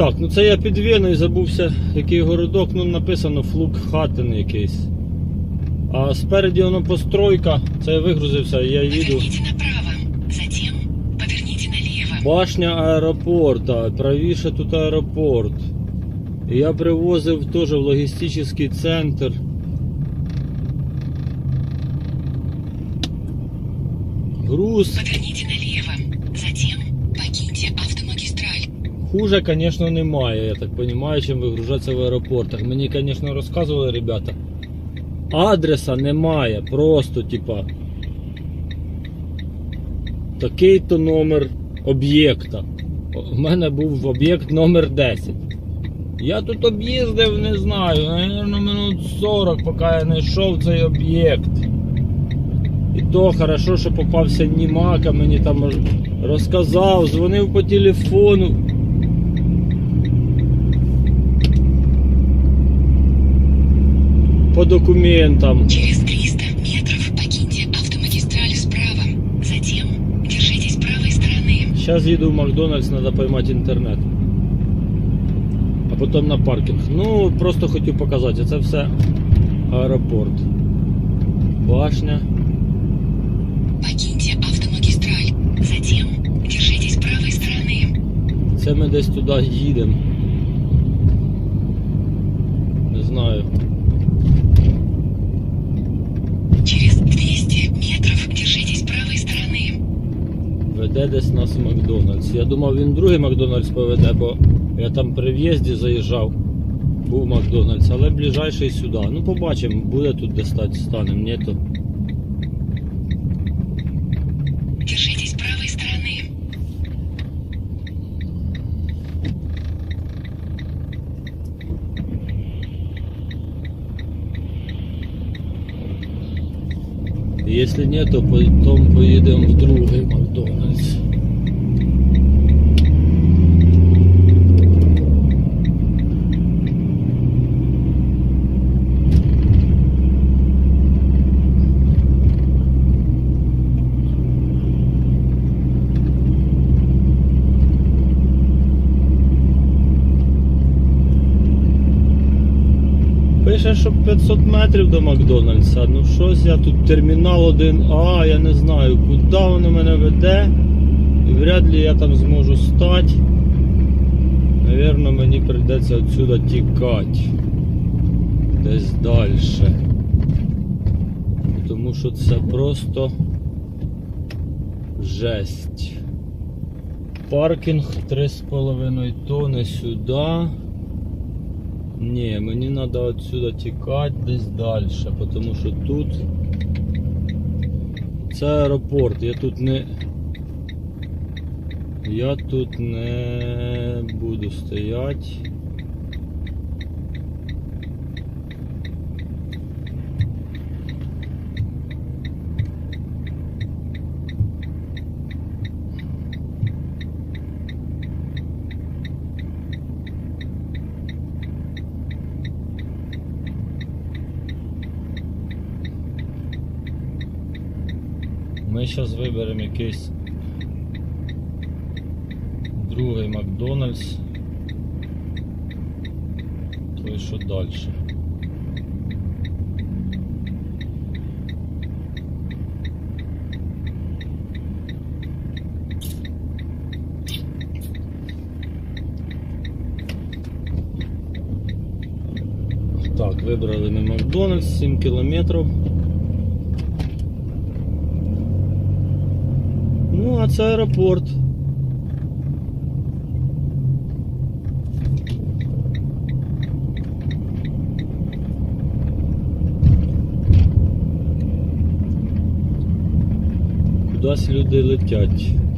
Так, ну це я під Віною забувся, який городок, ну написано Флук Хатен якийсь. А спереді воно постройка, це я вигрузився, я їду. Затем налево. Башня аеропорта, правіше тут аеропорт. І я привозив теж в логістичний центр. Груз. Поверните налево, Хуже, звісно, немає, я так розумію, чим вигружатися в аеропортах. Мені, звісно, розказували ребята. Адреса немає, просто типа. Такий-то номер об'єкта. У мене був об'єкт номер 10. Я тут об'їздив, не знаю, наверно, минут 40, поки я знайшов цей об'єкт. І то хорошо, що попався Німака, мені там розказав, дзвонив по телефону. По документам. Через 300 метров покиньте автомагистраль справа. Затем держитесь правой стороны. Сейчас їду в Макдональдс, треба поймати інтернет. А потім на паркінг. Ну, просто хотів показати, це все аеропорт. Башня. Покиньте автомагистраль. Затем держитесь правой стороны. Це ми десь туди їдемо. Не знаю. Веде десь нас в Макдональдс. Я думав, він другий Макдональдс поведе, бо я там при в'їзді заїжджав. Був Макдональдс, але ближайший сюди. Ну побачимо, буде тут де стати станем, ні то. Держитесь правой стороны. Якщо ні, то потім поїдемо в другий Макдональдс. Пише, що 500 метрів до Макдональдса. Ну щось я тут термінал 1А, я не знаю, куди воно мене веде. І вряд ли я там зможу стати. Навірно, мені прийдеться відсюди тікати. Десь далі. Тому що це просто жесть. Паркінг 3,5 тонни сюди. Ні, мені треба отсюда тікати десь далі, тому що тут це аеропорт, я тут не. Я тут не буду стояти. Ми зараз виберемо якийсь другий Макдональдс. Той що далі. Так, вибрали ми Макдональдс 7 кілометрів. Ну, а це аеропорт. Кудись люди летять.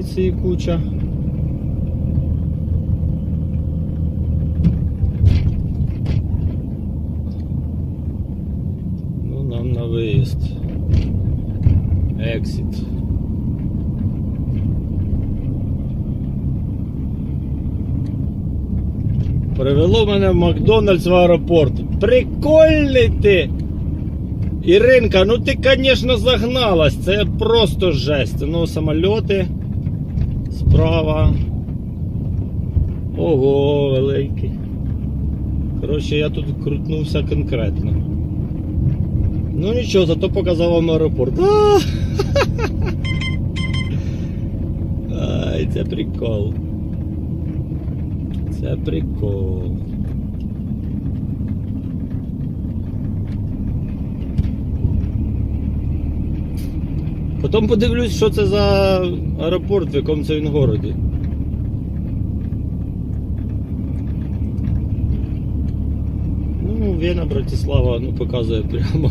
Поліції куча. Ну, нам на виїзд. Exit. Привело мене в Макдональдс в аеропорт. Прикольний ти! Іринка, ну ти, звісно, загналась. Це просто жесть. Ну, самольоти. Справа. Ого, великий. Коротше, я тут крутнувся конкретно. Ну нічого, зато показав вам аеропорт. Ай, це прикол. Це прикол. Потім подивлюсь, що це за аеропорт, в якому це він городі. Ну, Вена, Братислава, ну показує прямо.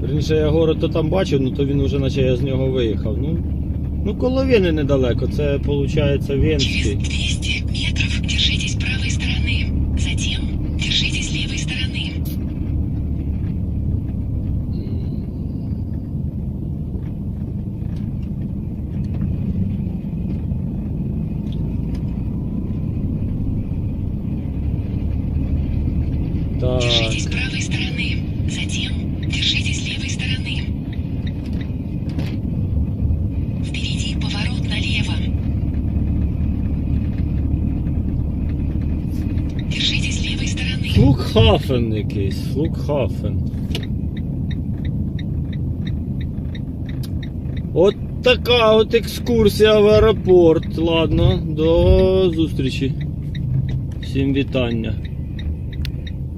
Верніше, я город то там бачив, ну то він вже наче я з нього виїхав. Ну, ну коло Вени недалеко, це виходить Венський. 200 метров Флукхафен якийсь, Флукхафен. От така от екскурсія в аеропорт. Ладно, до зустрічі. Всім вітання.